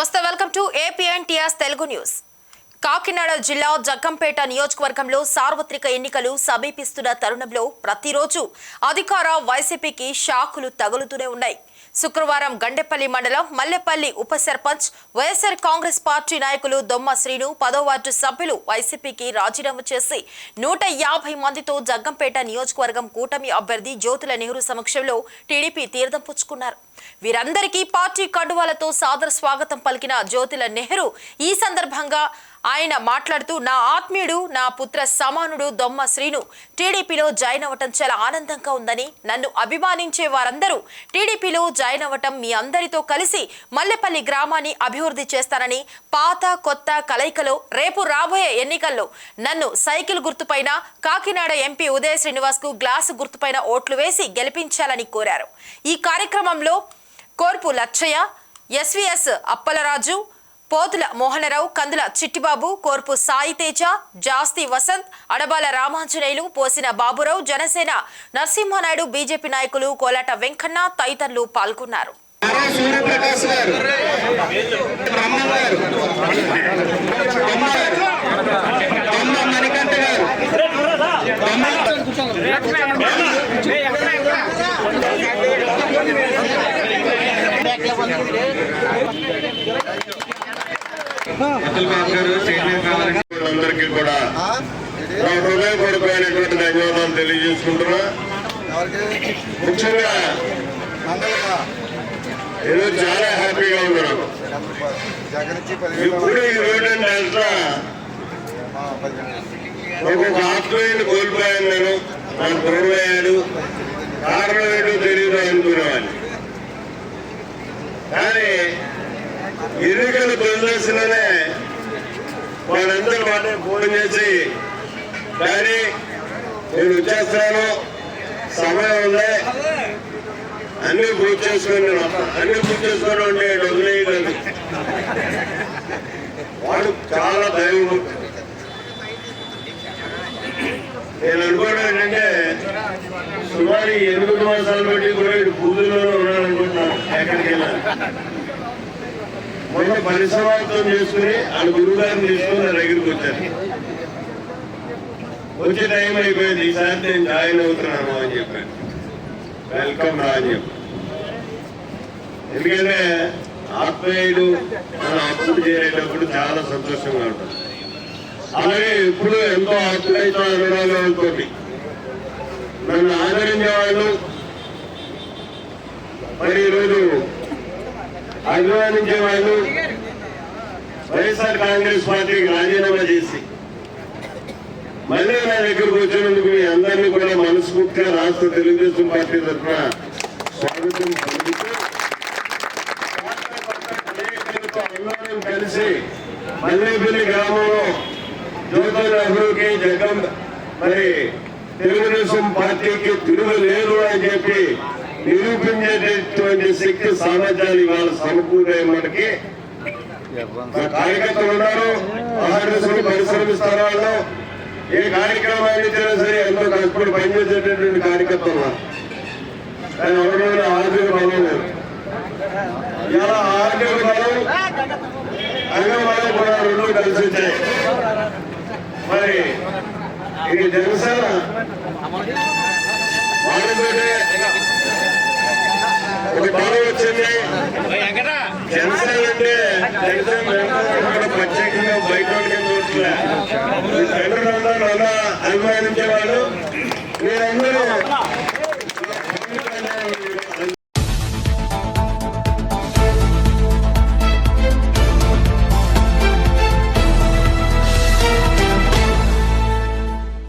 నమస్తే welcome to APN Telugu news. Kakinada జిల్లా జగ్గంపేట నియోజకవర్గంలో సార్వత్రిక ఎన్నికలు సమీపిస్తున్న తరుణంలో ప్రతిరోజు అధికార వైసీపీకి షాకులు తగులుతూనే ఉన్నాయి. శుక్రవారం గండెపల్లి మండలం మల్లెపల్లి ఉప సర్పంచ్ వైఎస్ఆర్ కాంగ్రెస్ పార్టీ నాయకులు దొమ్మ శ్రీను పదో వార్డు సభ్యులు వైసీపీకి రాజీనామా చేసి నూట యాభై మందితో జగ్గంపేట నియోజకవర్గం కూటమి అభ్యర్థి జ్యోతుల నెహ్రూ సమక్షంలో టీడీపీ తీర్థం పుచ్చుకున్నారు. వీరందరికీ పార్టీ కండువాలతో సాదర స్వాగతం పలికిన జ్యోతుల నెహ్రూ ఈ సందర్భంగా ఆయన మాట్లాడుతూ నా ఆత్మీయుడు నా పుత్ర సమానుడు దొమ్మ శ్రీను. టీడీపీలో జాయిన్ అవ్వటం చాలా ఆనందంగా ఉందని నన్ను అభిమానించే వారందరూ టీడీపీలో జాయిన్ అవ్వటం మీ అందరితో కలిసి మల్లెపల్లి గ్రామాన్ని అభివృద్ధి చేస్తానని పాత కొత్త కలయికలో రేపు రాబోయే ఎన్నికల్లో నన్ను సైకిల్ గుర్తుపైన కాకినాడ ఎంపీ ఉదయ శ్రీనివాస్కు గ్లాసు గుర్తుపైన ఓట్లు వేసి గెలిపించాలని కోరారు. ఈ కార్యక్రమంలో కోర్పు లచ్చయ్య ఎస్వీఎస్ అప్పలరాజు పోతుల మోహనరావు కందుల చిట్టిబాబు కోర్పు సాయి తేజ జాస్తి వసంత్ అడబాల రామాంజనేయులు పోసిన బాబురావు జనసేన నరసింహనాయుడు బీజేపీ నాయకులు కోలాట వెంకన్న తదితరులు పాల్గొన్నారు. అతుల్ బాబు గారు చైర్మన్ కావాలని అందరికీ కూడా నా హృదయపూర్వకమైనటువంటి ధన్యవాదాలు తెలియజేసుకుంటున్నా. ముఖ్యంగా ఈరోజు చాలా హ్యాపీగా ఉన్నాను ఇప్పుడు ఈ రోడ్ అండ్ ఒక ఆత్మీయుని కోల్పోయాను నేను నాకు దూరమయ్యాడు కారణం ఏంటో తెలియదు అనుకునేవాడిని. కానీ ఎన్నికల ప్రదర్శననే వాళ్ళందరూ మాట ఫోన్ చేసి కానీ నేను వచ్చేస్తున్నాను. సమయం ఉంది. అన్ని పూర్తి చేసుకొని అన్ని పూర్తి చేసుకొని ఉండే వదిలేయగలదు వాడు చాలా దైవం నేను అనుకోవడం ఏంటంటే సుమారు ఎనిమిది మాసాలు బట్టి కూడా ఇటు పూజల్లోనే ఉన్నాను అనుకుంటున్నాను ఎక్కడికి వెళ్ళాను మొన్న పరిసమాప్తం చేసుకుని వాళ్ళు గురువు గారిని తీసుకుని నా దగ్గరికి వచ్చారు. వచ్చే టైం అయిపోయింది. ఈసారి నేను జాయిన్ అవుతున్నాను అని చెప్పాను వెల్కమ్ రా అని చెప్పాను ఎందుకంటే ఆత్మీయుడు మనం అప్పుడు చేరేటప్పుడు చాలా సంతోషంగా ఉంటుంది. అలాగే ఇప్పుడు ఎంతో ఆత్మీయత అనురాగాలతో నన్ను ఆదరించే వాళ్ళు మరి ఈరోజు అభిమానించే వాళ్ళు వైఎస్ఆర్ కాంగ్రెస్ పార్టీకి రాజీనామా చేసి మళ్ళీ నా దగ్గరకు వచ్చినందుకు మీ అందరినీ కూడా మనస్ఫూర్తిగా రాష్ట్ర తెలుగుదేశం పార్టీ తరఫున స్వాగతం పలుకుతూ అందరం కలిసి మల్లేపల్లి గ్రామంలో జ్యోతుల నెహ్రూకి జగన్ మరి తెలుగుదేశం పార్టీకి తిరుగు లేదు అని చెప్పి నిరూపించేటటువంటి శక్తి సామర్థ్యాలు ఇవాళ సమకూరే మనకి. కార్యకర్తలు ఉన్నారు ఆహారసులు పరిశ్రమిస్తారు వాళ్ళు. ఏ కార్యక్రమాన్ని ఇచ్చినా సరే ఎంతో కష్టపడి పనిచేసేటటువంటి కార్యకర్తలు కానీ ఎవరైనా ఆర్థిక బలం లేదు. ఇలా ఆర్థిక బలం అంగబలం కూడా రెండు కలిసి వచ్చాయి. మరి ఇది జనసేన. వాళ్ళతోటే వచ్చింది. జనసేన అంటే జనసేన వెంకటరావు కూడా ప్రత్యేకంగా బయట చూడట్లే. అలా అభిమానించేవాళ్ళు. మీరందరూ